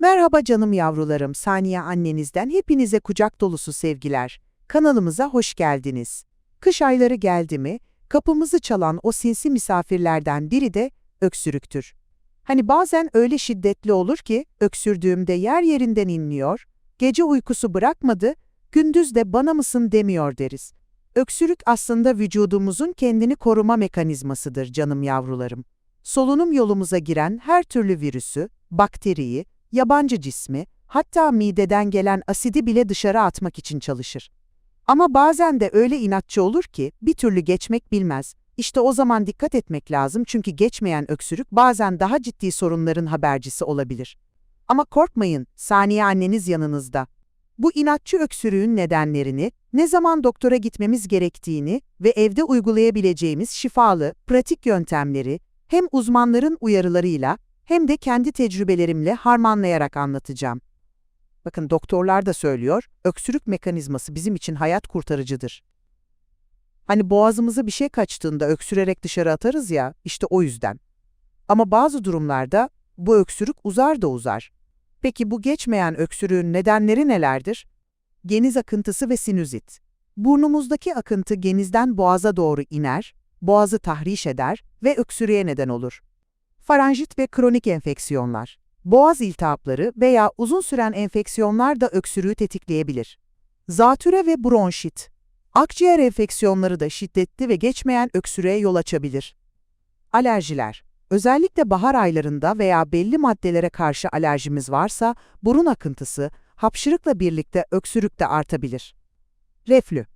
Merhaba canım yavrularım, Saniye annenizden hepinize kucak dolusu sevgiler. Kanalımıza hoş geldiniz. Kış ayları geldi mi, kapımızı çalan o sinsi misafirlerden biri de öksürüktür. Hani bazen öyle şiddetli olur ki, öksürdüğümde yer yerinden inliyor, gece uykusu bırakmadı, gündüz de bana mısın demiyor deriz. Öksürük aslında vücudumuzun kendini koruma mekanizmasıdır canım yavrularım. Solunum yolumuza giren her türlü virüsü, bakteriyi, yabancı cismi, hatta mideden gelen asidi bile dışarı atmak için çalışır. Ama bazen de öyle inatçı olur ki bir türlü geçmek bilmez. İşte o zaman dikkat etmek lazım çünkü geçmeyen öksürük bazen daha ciddi sorunların habercisi olabilir. Ama korkmayın, Saniye anneniz yanınızda. Bu inatçı öksürüğün nedenlerini, ne zaman doktora gitmemiz gerektiğini ve evde uygulayabileceğimiz şifalı, pratik yöntemleri hem uzmanların uyarılarıyla hem de kendi tecrübelerimle harmanlayarak anlatacağım. Bakın doktorlar da söylüyor, öksürük mekanizması bizim için hayat kurtarıcıdır. Hani boğazımıza bir şey kaçtığında öksürerek dışarı atarız ya, işte o yüzden. Ama bazı durumlarda bu öksürük uzar da uzar. Peki bu geçmeyen öksürüğün nedenleri nelerdir? Geniz akıntısı ve sinüzit. Burnumuzdaki akıntı genizden boğaza doğru iner, boğazı tahriş eder ve öksürüğe neden olur. Faranjit ve kronik enfeksiyonlar. Boğaz iltihapları veya uzun süren enfeksiyonlar da öksürüğü tetikleyebilir. Zatüre ve bronşit. Akciğer enfeksiyonları da şiddetli ve geçmeyen öksürüğe yol açabilir. Alerjiler. Özellikle bahar aylarında veya belli maddelere karşı alerjimiz varsa burun akıntısı, hapşırıkla birlikte öksürük de artabilir. Reflü.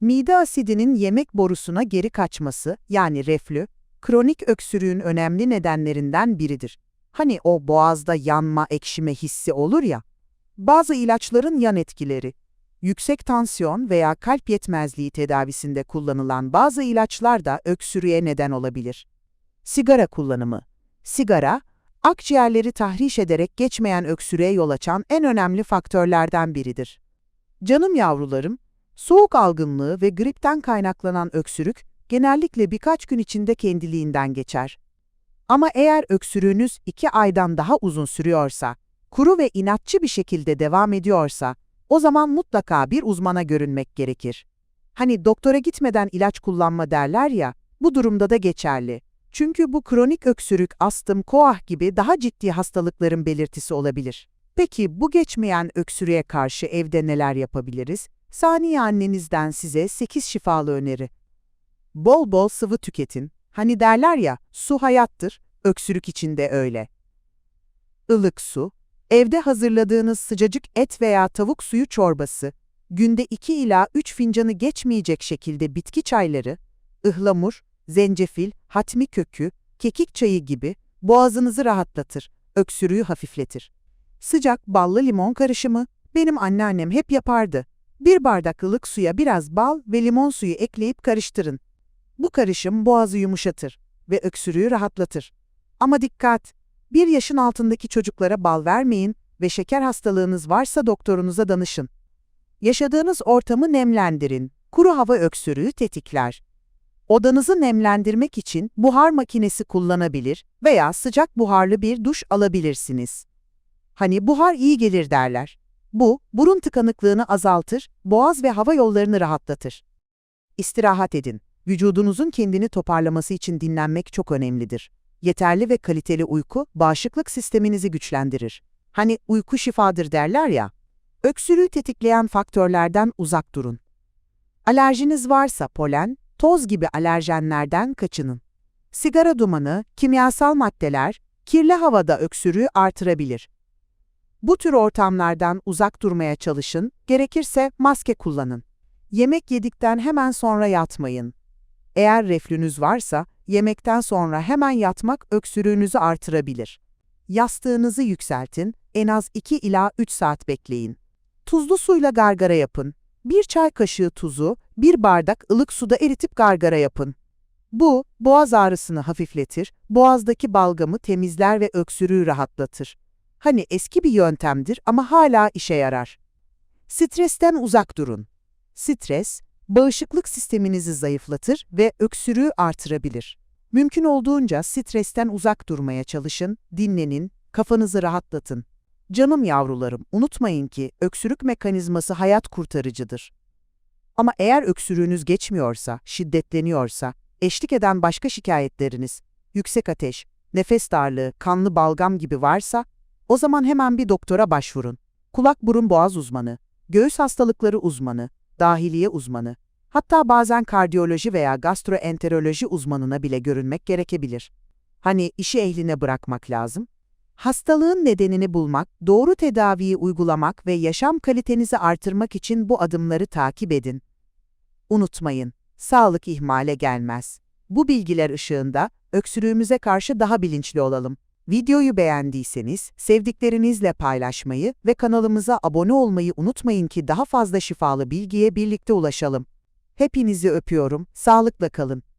Mide asidinin yemek borusuna geri kaçması yani reflü, kronik öksürüğün önemli nedenlerinden biridir. Hani o boğazda yanma, ekşime hissi olur ya. Bazı ilaçların yan etkileri. Yüksek tansiyon veya kalp yetmezliği tedavisinde kullanılan bazı ilaçlar da öksürüğe neden olabilir. Sigara kullanımı. Sigara, akciğerleri tahriş ederek geçmeyen öksürüğe yol açan en önemli faktörlerden biridir. Canım yavrularım, soğuk algınlığı ve gripten kaynaklanan öksürük genellikle birkaç gün içinde kendiliğinden geçer. Ama eğer öksürüğünüz iki aydan daha uzun sürüyorsa, kuru ve inatçı bir şekilde devam ediyorsa, o zaman mutlaka bir uzmana görünmek gerekir. Hani doktora gitmeden ilaç kullanma derler ya, bu durumda da geçerli. Çünkü bu kronik öksürük, astım, koah gibi daha ciddi hastalıkların belirtisi olabilir. Peki bu geçmeyen öksürüğe karşı evde neler yapabiliriz? Saniye annenizden size 8 şifalı öneri. Bol bol sıvı tüketin. Hani derler ya, su hayattır, öksürük içinde öyle. Ilık su, evde hazırladığınız sıcacık et veya tavuk suyu çorbası, günde 2 ila 3 fincanı geçmeyecek şekilde bitki çayları, ıhlamur, zencefil, hatmi kökü, kekik çayı gibi boğazınızı rahatlatır, öksürüğü hafifletir. Sıcak ballı limon karışımı benim anneannem hep yapardı. Bir bardak ılık suya biraz bal ve limon suyu ekleyip karıştırın. Bu karışım boğazı yumuşatır ve öksürüğü rahatlatır. Ama dikkat! Bir yaşın altındaki çocuklara bal vermeyin ve şeker hastalığınız varsa doktorunuza danışın. Yaşadığınız ortamı nemlendirin. Kuru hava öksürüğü tetikler. Odanızı nemlendirmek için buhar makinesi kullanabilir veya sıcak buharlı bir duş alabilirsiniz. Hani buhar iyi gelir derler. Bu, burun tıkanıklığını azaltır, boğaz ve hava yollarını rahatlatır. İstirahat edin. Vücudunuzun kendini toparlaması için dinlenmek çok önemlidir. Yeterli ve kaliteli uyku, bağışıklık sisteminizi güçlendirir. Hani uyku şifadır derler ya. Öksürüğü tetikleyen faktörlerden uzak durun. Alerjiniz varsa polen, toz gibi alerjenlerden kaçının. Sigara dumanı, kimyasal maddeler, kirli havada öksürüğü artırabilir. Bu tür ortamlardan uzak durmaya çalışın, gerekirse maske kullanın. Yemek yedikten hemen sonra yatmayın. Eğer reflünüz varsa, yemekten sonra hemen yatmak öksürüğünüzü artırabilir. Yastığınızı yükseltin, en az 2 ila 3 saat bekleyin. Tuzlu suyla gargara yapın. Bir çay kaşığı tuzu, bir bardak ılık suda eritip gargara yapın. Bu, boğaz ağrısını hafifletir, boğazdaki balgamı temizler ve öksürüğü rahatlatır. Hani eski bir yöntemdir ama hala işe yarar. Stresten uzak durun. Stres, bağışıklık sisteminizi zayıflatır ve öksürüğü artırabilir. Mümkün olduğunca stresten uzak durmaya çalışın, dinlenin, kafanızı rahatlatın. Canım yavrularım, unutmayın ki öksürük mekanizması hayat kurtarıcıdır. Ama eğer öksürüğünüz geçmiyorsa, şiddetleniyorsa, eşlik eden başka şikayetleriniz, yüksek ateş, nefes darlığı, kanlı balgam gibi varsa, o zaman hemen bir doktora başvurun. Kulak burun boğaz uzmanı, göğüs hastalıkları uzmanı, dahiliye uzmanı, hatta bazen kardiyoloji veya gastroenteroloji uzmanına bile görünmek gerekebilir. Hani işi ehline bırakmak lazım. Hastalığın nedenini bulmak, doğru tedaviyi uygulamak ve yaşam kalitenizi artırmak için bu adımları takip edin. Unutmayın, sağlık ihmale gelmez. Bu bilgiler ışığında öksürüğümüze karşı daha bilinçli olalım. Videoyu beğendiyseniz sevdiklerinizle paylaşmayı ve kanalımıza abone olmayı unutmayın ki daha fazla şifalı bilgiye birlikte ulaşalım. Hepinizi öpüyorum, sağlıkla kalın.